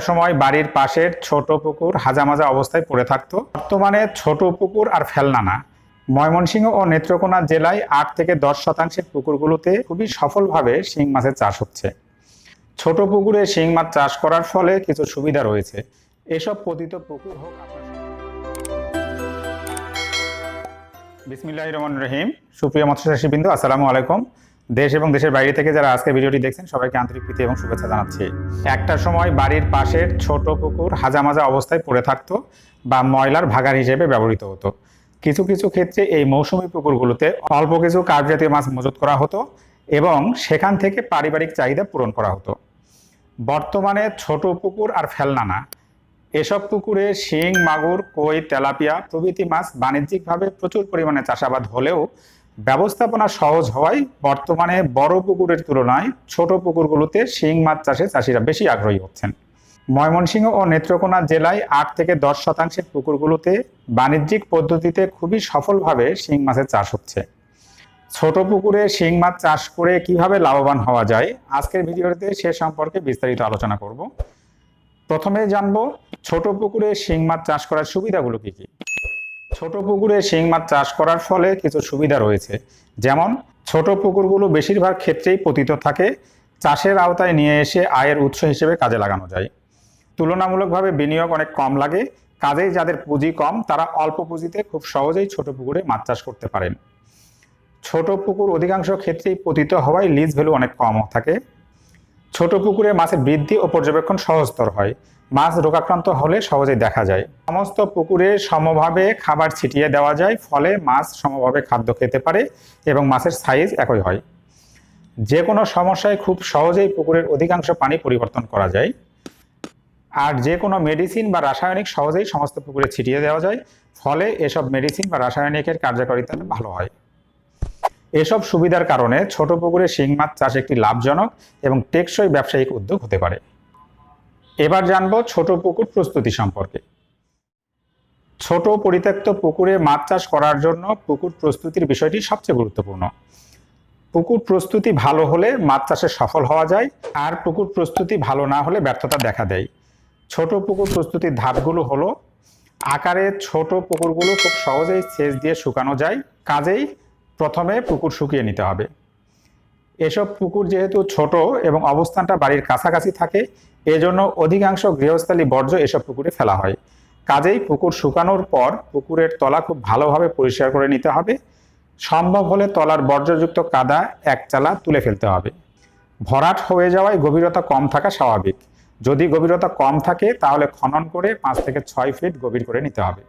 সময় বাড়ির পাশের ছোট পুকুর হাজামাজা অবস্থায় পড়ে থাকতো। বর্তমানে ছোট পুকুর আর ফেলনা না। ময়মনসিংহ ও নেত্রকোনা জেলায় আট থেকে দশ শতাংশের পুকুরগুলোতে খুবই সফলভাবে শিং মাছের চাষ হচ্ছে। ছোট পুকুরে শিং মাছ চাষ করার ফলে কিছু সুবিধা রয়েছে। এসব পতিত পুকুর হোক বিসমিল্লাহ রহমান রহিম। সুপ্রিয় মৎস্যচাষী বিন্দু আসসালামু আলাইকুম। দেশ এবং দেশের বাইরে থেকে যারা আজকে ভিডিওটি দেখছেন, সবাইকে আন্তরিক প্রীতি এবং শুভেচ্ছা জানাচ্ছি। একটা সময় বাড়ির পাশের ছোট পুকুর হাজামাজা অবস্থায় পড়ে থাকতো বা ময়লার ভাগার হিসেবে ব্যবহৃত হতো। কিছু কিছু ক্ষেত্রে এই মৌসুমী পুকুরগুলোতে অল্প কিছু কার্প জাতীয় মাছ মজুত করা হতো এবং সেখান থেকে পারিবারিক চাহিদা পূরণ করা হতো। বর্তমানে ছোট পুকুর আর ফেলনা না। এসব পুকুরে শিং, মাগুর, কই, তেলাপিয়া প্রভৃতি মাছ বাণিজ্যিকভাবে প্রচুর পরিমাণে চাষাবাদ হলেও ব্যবস্থাপনা সহজ হওয়ায় বর্তমানে বড় পুকুরের তুলনায় ছোট পুকুরগুলোতে শিং মাছ চাষে চাষিরা বেশি আগ্রহী হচ্ছেন। ময়মনসিংহ ও নেত্রকোনা জেলায় আট থেকে দশ শতাংশের পুকুরগুলোতে বাণিজ্যিক পদ্ধতিতে খুবই সফলভাবে শিং মাছের চাষ হচ্ছে। ছোট পুকুরে শিং মাছ চাষ করে কীভাবে লাভবান হওয়া যায়, আজকের ভিডিওতে সে সম্পর্কে বিস্তারিত আলোচনা করব। প্রথমে জানব, ছোট পুকুরে শিং মাছ চাষ করার সুবিধাগুলো কি কি? ছোট পুকুরে শিং মাছ চাষ করার ফলে কিছু সুবিধা রয়েছে। যেমন, ছোট পুকুরগুলো বেশিরভাগ ক্ষেত্রেই পতিত থাকে, চাষের আওতায় নিয়ে এসে আয়ের উৎস হিসেবে কাজে লাগানো যায়। তুলনামূলকভাবে বিনিয়োগ অনেক কম লাগে, কাজেই যাদের পুঁজি কম, তারা অল্প পুঁজিতে খুব সহজেই ছোট পুকুরে মাছ চাষ করতে পারেন। ছোট পুকুর অধিকাংশ ক্ষেত্রেই পতিত হওয়ায় লিজ ভ্যালু অনেক কম থাকে। ছোট পুকুরে মাছের বৃদ্ধি ও পর্যবেক্ষণ সহজতর হয়। মাছ রোগাক্রান্ত হলে সহজেই দেখা যায়। সমস্ত পুকুরে সমভাবে খাবার ছিটিয়ে দেওয়া যায়, ফলে মাছ সমভাবে খাদ্য খেতে পারে এবং মাছের সাইজ একই হয়। যে কোনো সমস্যায় খুব সহজেই পুকুরের অধিকাংশ পানি পরিবর্তন করা যায়। আর যে কোনো মেডিসিন বা রাসায়নিক সহজেই সমস্ত পুকুরে ছিটিয়ে দেওয়া যায়, ফলে এসব মেডিসিন বা রাসায়নিকের কার্যকারিতা ভালো হয়। এসব সুবিধার কারণে ছোট পুকুরে শিং মাছ চাষ একটি লাভজনক এবং টেকসই ব্যবসায়িক উদ্যোগ হতে পারে। এবার জানব ছোট পুকুর প্রস্তুতি সম্পর্কে। ছোট পরিত্যক্ত পুকুরে মাছ চাষ করার জন্য পুকুর প্রস্তুতির বিষয়টি সবচেয়ে গুরুত্বপূর্ণ। পুকুর প্রস্তুতি ভালো হলে মাছ চাষে সফল হওয়া যায়, আর পুকুর প্রস্তুতি ভালো না হলে ব্যর্থতা দেখা দেয়। ছোট পুকুর প্রস্তুতির ধাপগুলো হলো, আকারে ছোট পুকুরগুলো খুব সহজেই সেচ দিয়ে শুকানো যায়, কাজেই প্রথমে পুকুর শুকিয়ে নিতে হবে। এসব পুকুর যেহেতু ছোট এবং অবস্থানটা বাড়ির কাছাকাছি থাকে, এজন্য অধিকাংশ গৃহস্থালী বর্জ্য এসব পুকুরে ফেলা হয়। কাজেই পুকুর শুকানোর পর পুকুরের তলা খুব ভালোভাবে পরিষ্কার করে নিতে হবে। সম্ভব হলে তলার বর্জ্যযুক্ত কাদা এক চালা তুলে ফেলতে হবে। ভরাট হয়ে যাওয়ায় গভীরতা কম থাকা স্বাভাবিক। যদি গভীরতা কম থাকে, তাহলে খনন করে পাঁচ থেকে ছয় ফিট গভীর করে নিতে হবে।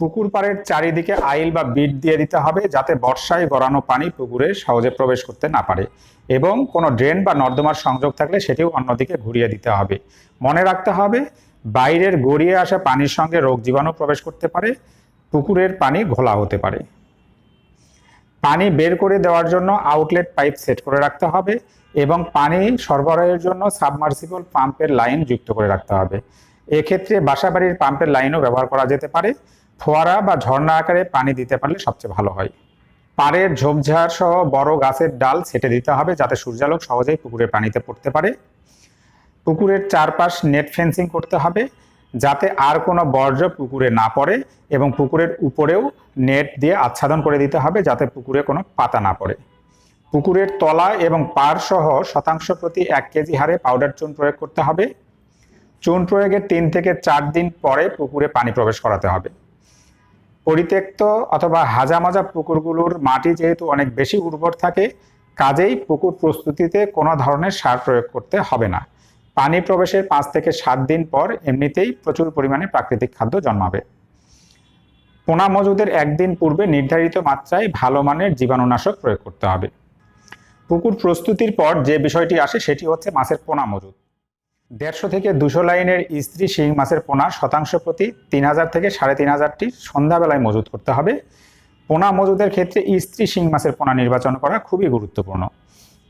পুকুর পাড়ের চারিদিকে আইল বা বিট দিয়ে দিতে হবে যাতে বর্ষায় গড়ানো পানি পুকুরে সহজে প্রবেশ করতে না পারে। এবং কোনো ড্রেন বা নর্দমার সংযোগ থাকলে সেটিও অন্যদিকে ঘুরিয়ে দিতে হবে। মনে রাখতে হবে, বাইরের গড়িয়ে আসা পানির সঙ্গে রোগ জীবাণু প্রবেশ করতে পারে, পুকুরের পানি ঘোলা হতে পারে। পানি বের করে দেওয়ার জন্য আউটলেট পাইপ সেট করে রাখতে হবে এবং পানি সরবরাহের জন্য সাবমার্সিবল পাম্পের লাইন যুক্ত করে রাখতে হবে। এক্ষেত্রে বাসাবাড়ির পাম্পের লাইনও ব্যবহার করা যেতে পারে। ফোয়ারা বা ঝর্ণা আকারে পানি দিতে পারলে সবচেয়ে ভালো হয়। পাড়ের ঝোপঝাড় সহ বড় গাছের ডাল ছেটে দিতে হবে যাতে সূর্যালোক সহজেই পুকুরের পানিতে পড়তে পারে। পুকুরের চারপাশ নেট ফেন্সিং করতে হবে যাতে আর কোনো বর্জ্য পুকুরে না পড়ে এবং পুকুরের উপরেও নেট দিয়ে আচ্ছাদন করে দিতে হবে যাতে পুকুরে কোনো পাতা না পড়ে। পুকুরের তলা এবং পাড় সহ শতাংশ প্রতি এক কেজি হারে পাউডার চুন প্রয়োগ করতে হবে। চুন প্রয়োগের তিন থেকে চার দিন পরে পুকুরে পানি প্রবেশ করাতে হবে। পরিত্যক্ত অথবা হাজামাজা পুকুরগুলোর মাটি যেহেতু অনেক বেশি উর্বর থাকে, কাজেই পুকুর প্রস্তুতিতে কোনো ধরনের সার প্রয়োগ করতে হবে না। পানি প্রবেশের পাঁচ থেকে সাত দিন পর এমনিতেই প্রচুর পরিমাণে প্রাকৃতিক খাদ্য জন্মাবে। পোনা মজুদের একদিন পূর্বে নির্ধারিত মাত্রায় ভালো মানের জীবাণুনাশক প্রয়োগ করতে হবে। পুকুর প্রস্তুতির পর যে বিষয়টি আসে সেটি হচ্ছে মাছের পোনা মজুদ। দেড়শো থেকে দুশো লাইনের স্ত্রী শিং মাছের পোনা শতাংশ প্রতি তিন হাজার থেকে সাড়ে তিন হাজারটি সন্ধ্যাবেলায় মজুত করতে হবে। পোনা মজুদের ক্ষেত্রে স্ত্রী শিং মাছের পোনা নির্বাচন করা খুবই গুরুত্বপূর্ণ।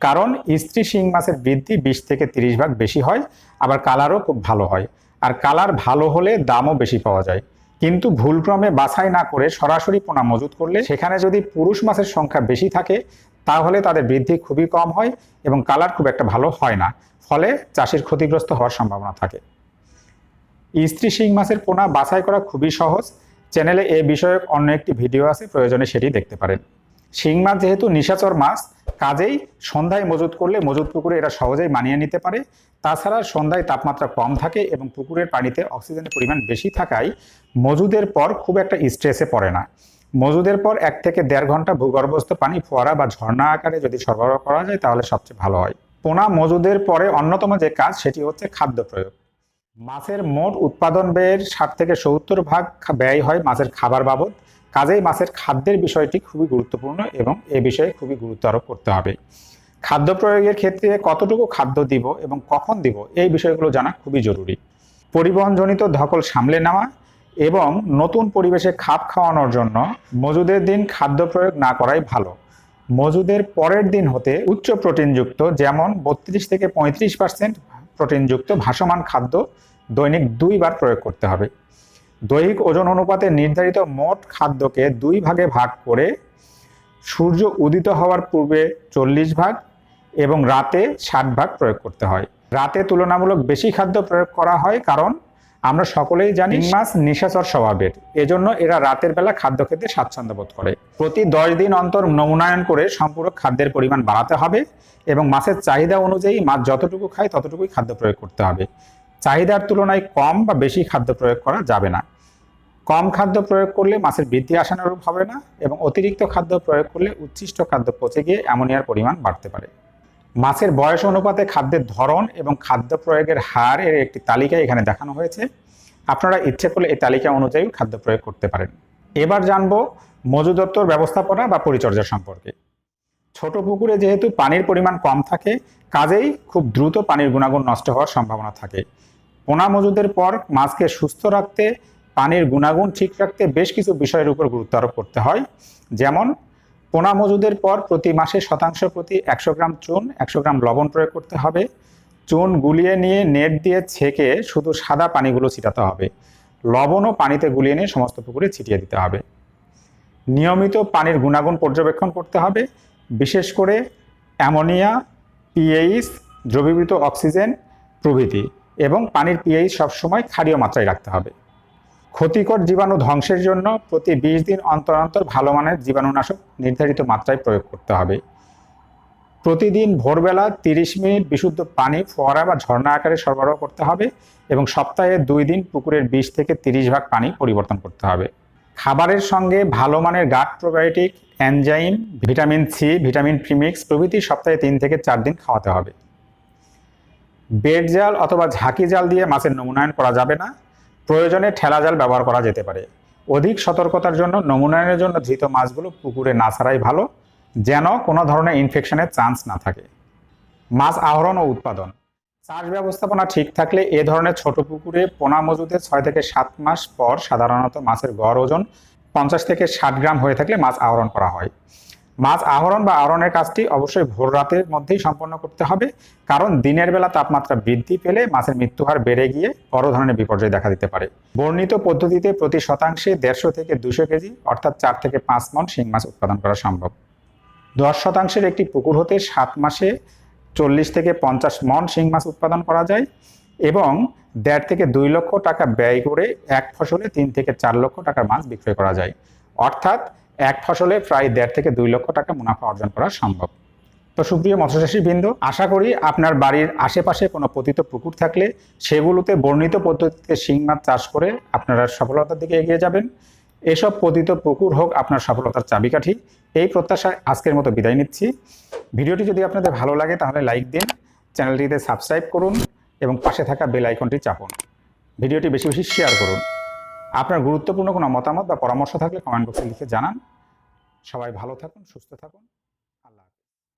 কারণ স্ত্রী শিং মাছের বৃদ্ধি বিশ থেকে তিরিশ ভাগ বেশি হয়, আবার কালারও খুব ভালো হয়। আর কালার ভালো হলে দামও বেশি পাওয়া যায়। কিন্তু ভুলক্রমে বাছাই না করে সরাসরি পোনা মজুত করলে সেখানে যদি পুরুষ মাছের সংখ্যা বেশি থাকে তাহলে তাদের বৃদ্ধি খুবই কম হয় এবং কালার খুব একটা ভালো হয় না। ফলে চাষির ক্ষতিগ্রস্ত হওয়ার সম্ভাবনা থাকে। স্ত্রী শিং মাছের পোনা বাছাই করা খুবই সহজ। চ্যানেলে এ বিষয়ক অন্য একটি ভিডিও আছে, প্রয়োজনে সেটি দেখতে পারেন। শিং মাছ যেহেতু নিশাচর মাছ, কাজেই সন্ধ্যায় মজুত করলে মজুত পুকুরে এরা সহজেই মানিয়ে নিতে পারে। তাছাড়া সন্ধ্যায় তাপমাত্রা কম থাকে এবং পুকুরের পানিতে অক্সিজেনের পরিমাণ বেশি থাকায় মজুদের পর খুব একটা স্ট্রেসে পড়ে না। মজুদের পর এক থেকে দেড় ঘণ্টা ভূগর্ভস্থ পানি, ফোয়ারা বা ঝর্ণা আকারে যদি সরবরাহ করা যায়, তাহলে সবচেয়ে ভালো হয়। পোনা মজুদের পরে অন্যতম যে কাজ, সেটি হচ্ছে খাদ্য প্রয়োগ। মাছের মোট উৎপাদন ব্যয়ের ষাট থেকে সত্তর ভাগ ব্যয় হয় মাছের খাবার বাবদ। কাজেই মাছের খাদ্যের বিষয়টি খুবই গুরুত্বপূর্ণ এবং এ বিষয়ে খুবই গুরুত্ব আরোপ করতে হবে। খাদ্য প্রয়োগের ক্ষেত্রে কতটুকু খাদ্য দিব এবং কখন দিব, এই বিষয়গুলো জানা খুবই জরুরি। পরিবহনজনিত ধকল সামলে নেওয়া এবং নতুন পরিবেশে খাপ খাওয়ানোর জন্য মজুদের দিন খাদ্য প্রয়োগ না করাই ভালো। মজুদের পরের দিন হতে উচ্চ প্রোটিনযুক্ত যেমন বত্রিশ থেকে পঁয়ত্রিশ পার্সেন্ট প্রোটিনযুক্ত ভাসমান খাদ্য দৈনিক দুইবার প্রয়োগ করতে হবে। দৈহিক ওজন অনুপাতে নির্ধারিত মোট খাদ্যকে দুই ভাগে ভাগ করে সূর্য উদিত হওয়ার পূর্বে চল্লিশ ভাগ এবং রাতে ষাট ভাগ প্রয়োগ করতে হয়। রাতে তুলনামূলক বেশি খাদ্য প্রয়োগ করা হয় কারণ আমরা সকলেই জানি মাছ নিশাচর স্বভাবের। এজন্য এরা রাতের বেলা খাদ্য খেতে স্বাচ্ছন্দ্য বোধ করে। প্রতি দশ দিন অন্তর নমুনায়ন করে সম্পূরক খাদ্যের পরিমাণ বাড়াতে হবে এবং মাছের চাহিদা অনুযায়ী মাছ যতটুকু খায় ততটুকুই খাদ্য প্রয়োগ করতে হবে। চাহিদার তুলনায় কম বা বেশি খাদ্য প্রয়োগ করা যাবে না। কম খাদ্য প্রয়োগ করলে মাছের বৃদ্ধি আশানুরূপ হবে না এবং অতিরিক্ত খাদ্য প্রয়োগ করলে উচ্ছিষ্ট খাদ্য পচে গিয়ে অ্যামোনিয়ার পরিমাণ বাড়তে পারে। মাছের বয়স অনুপাতে খাদ্যের ধরন এবং খাদ্য প্রয়োগের হার এর একটি তালিকা এখানে দেখানো হয়েছে। আপনারা ইচ্ছে করলে এই তালিকা অনুযায়ী খাদ্য প্রয়োগ করতে পারেন। এবার জানব মজুদত্তর ব্যবস্থাপনা বা পরিচর্যা সম্পর্কে। ছোট পুকুরে যেহেতু পানির পরিমাণ কম থাকে, কাজেই খুব দ্রুত পানির গুণাগুণ নষ্ট হওয়ার সম্ভাবনা থাকে। পোনা মজুদের পর মাছকে সুস্থ রাখতে, পানির গুণাগুণ ঠিক রাখতে বেশ কিছু বিষয়ের উপর গুরুত্ব আরোপ করতে হয়। যেমন পোনা মজুদের পর প্রতি মাসে শতাংশ প্রতি একশো গ্রাম চুন, একশো গ্রাম লবণ প্রয়োগ করতে হবে। চুন গুলিয়ে নিয়ে নেট দিয়ে ছেঁকে শুধু সাদা পানিগুলো ছিটাতে হবে। লবণও পানিতে গুলিয়ে নিয়ে সমস্ত পুকুরে ছিটিয়ে দিতে হবে। নিয়মিত পানির গুণাগুণ পর্যবেক্ষণ করতে হবে। বিশেষ করে অ্যামোনিয়া, পিএইচ, দ্রবীভূত অক্সিজেন প্রভৃতি এবং পানির পিএইচ সবসময় ক্ষারীয় মাত্রায় রাখতে হবে। ক্ষতিকর জীবাণু ধ্বংসের জন্য প্রতি বিশ দিন অন্তর অন্তর ভালো মানের জীবাণুনাশক নির্ধারিত মাত্রায় প্রয়োগ করতে হবে। প্রতিদিন ভোরবেলা তিরিশ মিনিট বিশুদ্ধ পানি, ফোয়ারা বা ঝর্ণা আকারে সরবরাহ করতে হবে এবং সপ্তাহে দুই দিন পুকুরের বিশ থেকে তিরিশ ভাগ পানি পরিবর্তন করতে হবে। খাবারের সঙ্গে ভালো মানের gut probiotic enzyme vitamin C, vitamin premix প্রভৃতি সপ্তাহে তিন থেকে চার দিন খাওয়াতে হবে। বেড জাল অথবা ঝাঁকি জাল দিয়ে মাছের নমুনায়ন করা যাবে না। প্রয়োজনে ঠেলা জাল ব্যবহার করা যেতে পারে। অধিক সতর্কতার জন্য নমুনায়নের জন্য ধৃত মাছগুলো পুকুরে না ছাড়াই ভালো, যেন কোনো ধরনের ইনফেকশনের চান্স না থাকে। মাছ আহরণ ও উৎপাদন। চাষ ব্যবস্থাপনা ঠিক থাকলে এ ধরনের ছোট পুকুরে পোনা মজুদের ছয় থেকে সাত মাস পর সাধারণত মাছের গড় ওজন পঞ্চাশ থেকে ষাট গ্রাম হয়ে থাকলে মাছ আহরণ করা হয়। মাছ আহরণ বা আহরণের কাজটি অবশ্যই ভোর রাতের মধ্যেই সম্পন্ন করতে হবে, কারণ দিনের বেলা তাপমাত্রা বৃদ্ধি পেলে মাছের মৃত্যু হার বেড়ে গিয়ে বড় ধরনের বিপর্যয় দেখা দিতে পারে। বর্ণিত পদ্ধতিতে প্রতি শতাংশে দেড়শো থেকে দুশো কেজি, অর্থাৎ চার থেকে পাঁচ মন শিং মাছ উৎপাদন করা সম্ভব। দশ শতাংশের একটি পুকুর হতে সাত মাসে চল্লিশ থেকে পঞ্চাশ মন শিং মাছ উৎপাদন করা যায় এবং দেড় থেকে দুই লক্ষ টাকা ব্যয় করে এক ফসলে তিন থেকে চার লক্ষ টাকার মাছ বিক্রয় করা যায়। অর্থাৎ এক ফসলে প্রায় দেড় থেকে দুই লক্ষ টাকা মুনাফা অর্জন করা সম্ভব। তো সুপ্রিয় মৎস্যচাষী বৃন্দ, আশা করি আপনার বাড়ির আশেপাশে কোনো পতিত পুকুর থাকলে সেগুলোতে বর্ণিত পদ্ধতিতে শিং মাছ চাষ করে আপনারা সফলতার দিকে এগিয়ে যাবেন। এসব পতিত পুকুর হোক আপনার সফলতার চাবিকাঠি। এই প্রত্যাশায় আজকের মতো বিদায় নিচ্ছি। ভিডিওটি যদি আপনাদের ভালো লাগে তাহলে লাইক দিন, চ্যানেলটিতে সাবস্ক্রাইব করুন এবং পাশে থাকা বেল আইকনটি চাপুন। ভিডিওটি বেশি বেশি শেয়ার করুন। আপনার গুরুত্বপূর্ণ কোনো মতামত বা পরামর্শ থাকলে কমেন্ট বক্সে লিখে জানান। সবাই ভালো থাকুন, সুস্থ থাকুন।